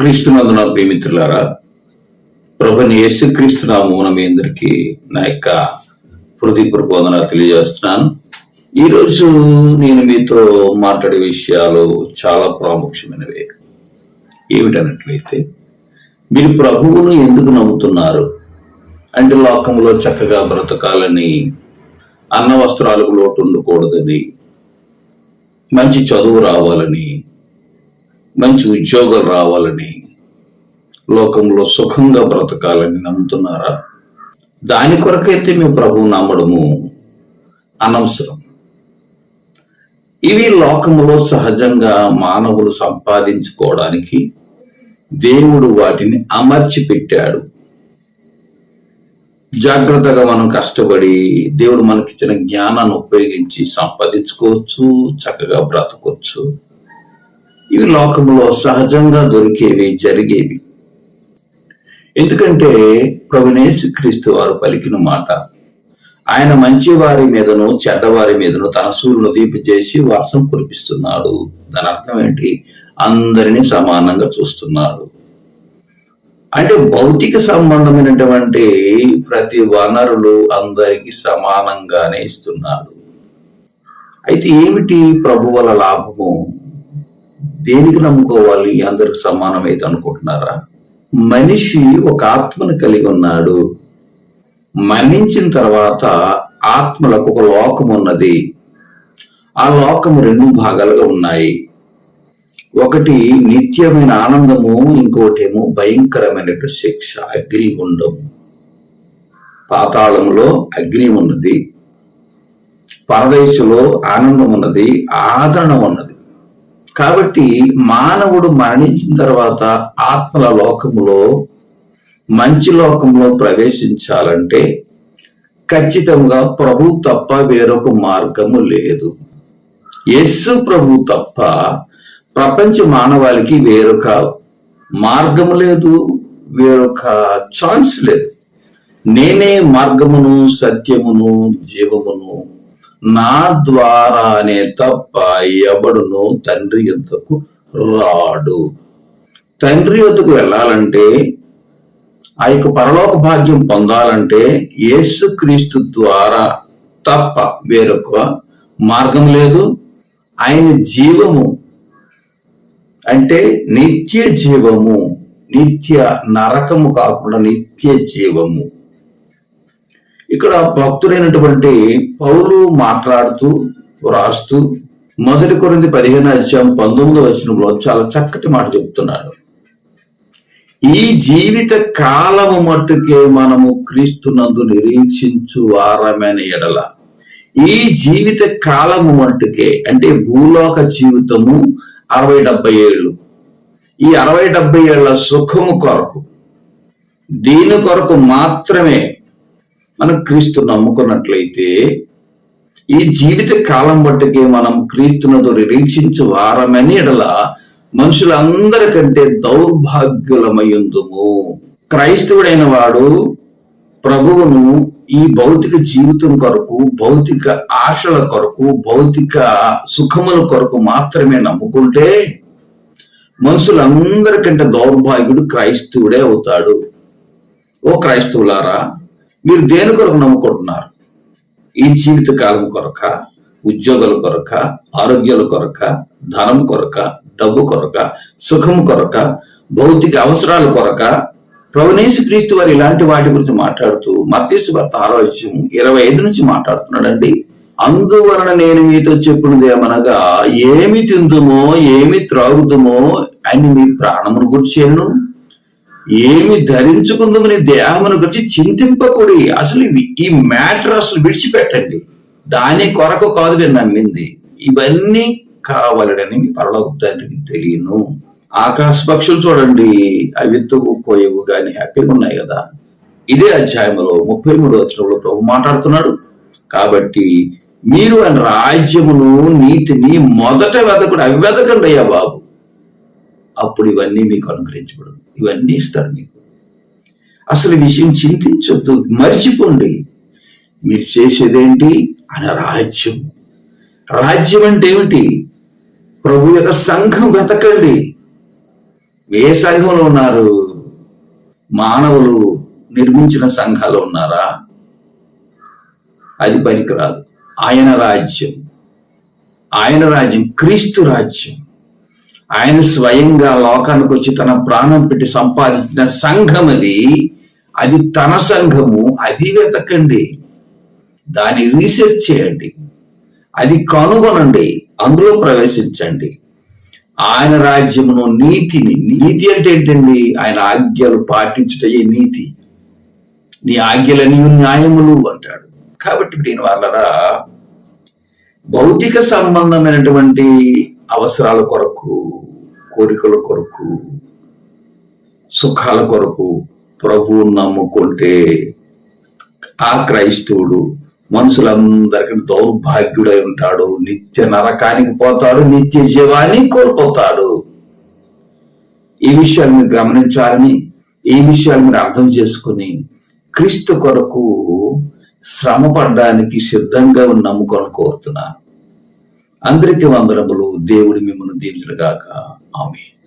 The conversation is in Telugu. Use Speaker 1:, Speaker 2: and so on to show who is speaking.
Speaker 1: క్రీస్తునందున ప్రియమిత్రులారా ప్రభుని యేసుక్రీస్తు నామమున మీ అందరికీ నా యొక్క హృదయపూర్వక వందన తెలియజేస్తున్నాను. ఈరోజు నేను మీతో మాట్లాడే విషయాలు చాలా ప్రాముఖ్యమైనవి. ఏమిటన్నట్లయితే మీరు ప్రభువును ఎందుకు నమ్ముతున్నారు? అంటే లోకంలో చక్కగా బ్రతకాలని అన్న వస్త్రాలకు లోటు ఉండకూడదని మంచి చదువు రావాలని మంచి ఉద్యోగాలు రావాలని లోకంలో సుఖంగా బ్రతకాలని నమ్ముతున్నారా? దాని కొరకైతే మీ ప్రభువు నమ్మడము అనవసరం. ఇవి లోకములో సహజంగా మానవులు సంపాదించుకోవడానికి దేవుడు వాటిని అమర్చి పెట్టాడు జాగ్రత్తగా మనం కష్టపడి దేవుడు మనకిచ్చిన జ్ఞానాన్ని ఉపయోగించి సంపాదించుకోవచ్చు చక్కగా బ్రతకొచ్చు. ఇవి లోకంలో సహజంగా దొరికేవి జరిగేవి. ఎందుకంటే ప్రభునేసు క్రీస్తు వారు పలికిన మాట ఆయన మంచి వారి మీదను చెడ్డవారి మీదను తన సూర్యును తీపిచేసి వర్షం కురిపిస్తున్నాడు. దాని అర్థం ఏంటి? అందరినీ సమానంగా చూస్తున్నాడు అంటే భౌతిక సంబంధమైనటువంటి ప్రతి వనరులు అందరికీ సమానంగానే ఇస్తున్నాడు అయితే ఏమిటి ప్రభువుల లాభము? దేనికి నమ్ముకోవాలి? అందరికి సమానమైతే అనుకుంటున్నారా? మనిషి ఒక ఆత్మను కలిగి ఉన్నాడు. మరణించిన తర్వాత ఆత్మలకు ఒక లోకం ఉన్నది. ఆ లోకం రెండు భాగాలుగా ఉన్నాయి. ఒకటి నిత్యమైన ఆనందము ఇంకోటేమో భయంకరమైనటువంటి శిక్ష అగ్నిగుండము పాతాళంలో అగ్ని ఉన్నది. పరదేశంలో ఆనందం ఉన్నది ఆదరణ ఉన్నది. కాబట్టి మానవుడు మరణించిన తర్వాత ఆత్మల లోకములో మంచి లోకంలో ప్రవేశించాలంటే ఖచ్చితంగా ప్రభు తప్ప వేరొక మార్గము లేదు. యస్సు ప్రభు తప్ప ప్రపంచ మానవాళికి వేరొక మార్గము లేదు వేరొక ఛాన్స్ లేదు. నేనే మార్గమును సత్యమును జీవమును నా ద్వారానే తప్ప ఎవడును తండ్రి యుద్ధకు రాడు. తండ్రి యుద్ధకు వెళ్ళాలంటే ఆ యొక్క పరలోక భాగ్యం పొందాలంటే యేసుక్రీస్తు ద్వారా తప్ప వేరొక మార్గం లేదు. ఆయన జీవము అంటే నిత్య జీవము నిత్య నరకము కాకుండా నిత్య జీవము. ఇక్కడ భక్తుడైనటువంటి పౌలు మాట్లాడుతూ వ్రాస్తూ మొదటి కొరింది పదిహేను అధ్యాయం పంతొమ్మిది వచనంలో చాలా చక్కటి మాట చెప్తున్నాడు ఈ జీవిత కాలము మట్టుకే మనము క్రీస్తునందు నిరీక్షించు వారమైన ఎడల. ఈ జీవిత కాలము మట్టుకే అంటే భూలోక జీవితము అరవై డెబ్బై ఏళ్ళు. ఈ అరవై డెబ్బై ఏళ్ళ సుఖము కొరకు దీని కొరకు మాత్రమే మనం క్రీస్తు నమ్ముకున్నట్లయితే ఈ జీవిత కాలం బట్టికి మనం క్రీస్తునతో నిరీక్షించు వారమని ఎడల మనుషులందరికంటే దౌర్భాగ్యులమయ్యుందుము. క్రైస్తవుడైన వాడు ప్రభువును ఈ భౌతిక జీవితం కొరకు భౌతిక ఆశల కొరకు భౌతిక సుఖముల కొరకు మాత్రమే నమ్ముకుంటే మనుషులందరికంటే దౌర్భాగ్యుడు క్రైస్తవుడే అవుతాడు. ఓ క్రైస్తవులారా మీరు దేని కొరకు నమ్ముకుంటున్నారు? ఈ జీవిత కాలం కొరక ఉద్యోగాల కొరక ఆరోగ్యాల కొరక ధనం కొరక డబ్బు కొరక సుఖం కొరక భౌతిక అవసరాల కొరక ప్రవణేశు క్రీస్తు వారు ఇలాంటి వాటి గురించి మాట్లాడుతూ మత్స్సు భర్త ఆరోగ్యం ఇరవై ఐదు నుంచి మాట్లాడుతున్నాడండి. అందువలన నేను మీతో చెప్పినది ఏమనగా ఏమి తిందుమో ఏమి త్రాగుదుమో అని మీ ప్రాణమును గుర్చేను ఏమి ధరించుకుందామని దేహమును గురించి చింతింపకూడి అసలు ఇవి- ఈ మ్యాటర్ అసలు విడిచిపెట్టండి. దాని కొరకు కాదు మీరు నమ్మింది. ఇవన్నీ కావాలని మీ పరలోక తండ్రికి తెలియను. ఆకాశ పక్షులు చూడండి అవి ఎత్తుకు కోయవు కానీ హ్యాపీగా ఉన్నాయి కదా. ఇదే అధ్యాయంలో ముప్పై మూడు వచనంలో ప్రభు మాట్లాడుతున్నాడు. కాబట్టి మీరు ఆయన రాజ్యమును నీతిని మొదట వెదకుడు అవి వెదకండి అయ్యా బాబు. అప్పుడు ఇవన్నీ మీకు అనుగ్రహించబడు ఇవన్నీ ఇస్తాడు మీకు. అసలు విషయం చింతించొద్దు. మర్చిపోండి. మీరు చేసేదేంటి? ఆయన రాజ్యం రాజ్యం అంటే ఏమిటి? ప్రభు యొక్క సంఘం వెతకండి. ఏ సంఘంలో ఉన్నారు? మానవులు నిర్మించిన సంఘాలు ఉన్నారా? అది పనికిరాదు. ఆయన రాజ్యం. ఆయన రాజ్యం క్రీస్తు రాజ్యం. ఆయన స్వయంగా లోకానికి వచ్చి తన ప్రాణం పెట్టి సంపాదించిన సంఘం అది అది తన సంఘము అది వెతకండి. దాన్ని రీసెర్చ్ చేయండి. అది కనుగొనండి. అందులో ప్రవేశించండి. ఆయన రాజ్యమును నీతిని నీతి అంటే ఏంటండి? ఆయన ఆజ్ఞలు పాటించుటయే నీతి? నీ ఆజ్ఞలని న్యాయములు అంటాడు. కాబట్టి దీని వాళ్ళరా భౌతిక సంబంధమైనటువంటి అవసరాల కొరకు కోరికల కొరకు సుఖాల కొరకు ప్రభువు నమ్ముకుంటే ఆ క్రైస్తవుడు మనుషులందరికీ దౌర్భాగ్యుడై ఉంటాడు నిత్య నరకానికి పోతాడు నిత్య జీవాన్ని కోల్పోతాడు. ఈ విషయాలు మీరు గమనించాలని ఈ విషయాలు మీరు అర్థం చేసుకుని క్రీస్తు కొరకు శ్రమ పడ్డానికి సిద్ధంగా నమ్ముకొని కోరుతున్నాను. అందరికీ వందనములు. దేవుడి మిమ్మల్ని దీవించడుగాక Amém.